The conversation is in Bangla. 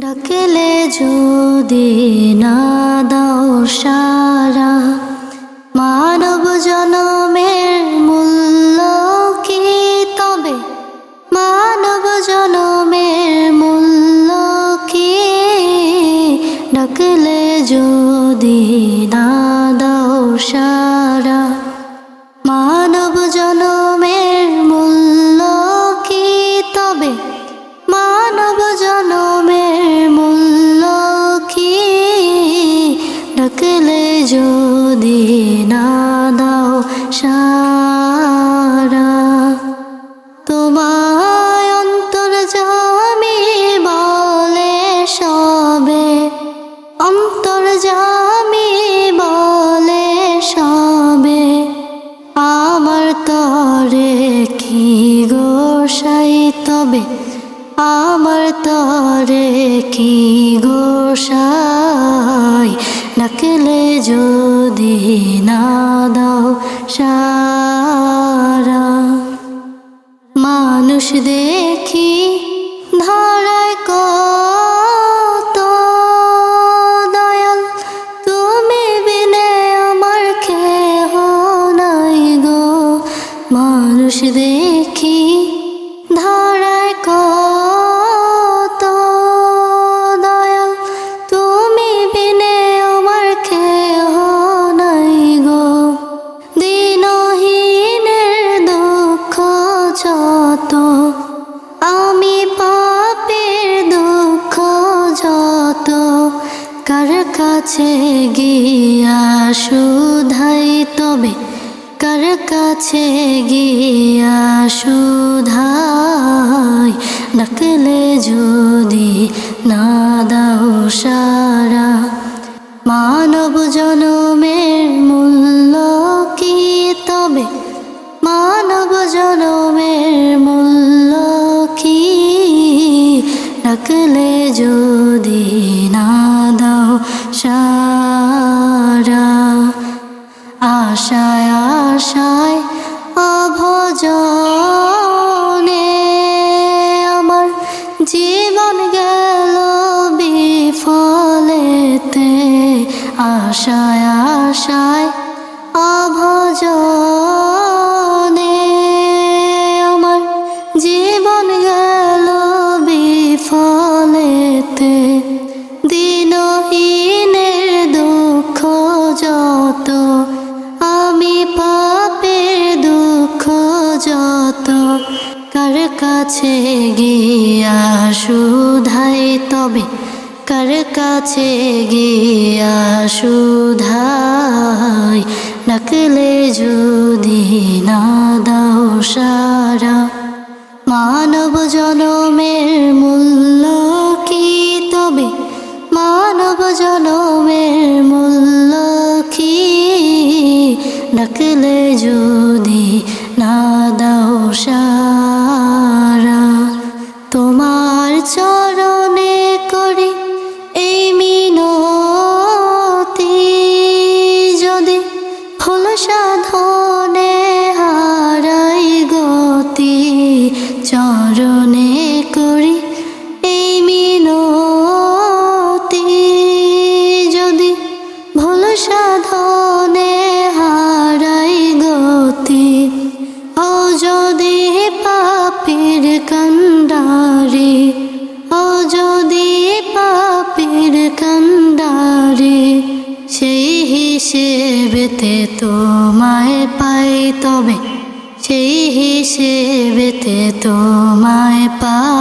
ডাকলে যদি না দাও সারা, মানব জনমের মূল্য কি? তবে মানব জনমের মূল্য কি? ডাকলে যদি না দাও সারা যদি না দাও সারা, তোমায় অন্তর জামি বলে সবে, অন্তর জামি বলে সবে, আমার তরে কি গোসাই তবে, আমার তরে কি গোসাই ডাকলে যদি না দাও সারা মানুষ দেখি ধরায় দয়াল তুমি মানুষ দেখি কার কাছে গিয়া শুধাই তবে? কার কাছে গিয়া শুধাই? ডাকলে যদি না দাও সারা। মানব জনমের মূল্য কি তবে? মানব জনমের মূল্য কি? ডাকলে যদি আশায় আশায় অভজনে আমার জীবন গেল বিফলেতে। আশায় আশায় কাছে গিয়া শুধাই তবে কার কাছে গিয়া শুধাই ডাকলে যদি না দাও সারা, মানব জনমের মূল্য কি? তবে মানব জনমের মূল্য কি? ডাকলে যদি না দাও সারা সাধনে হারাই গতি। ও যদি পাপির কান্ডারি ও যদি পাপির কান্ডারি সেই হিসেবেতে তোমায় পাই তবে, সেই হিসেবেতে তোমায় পাই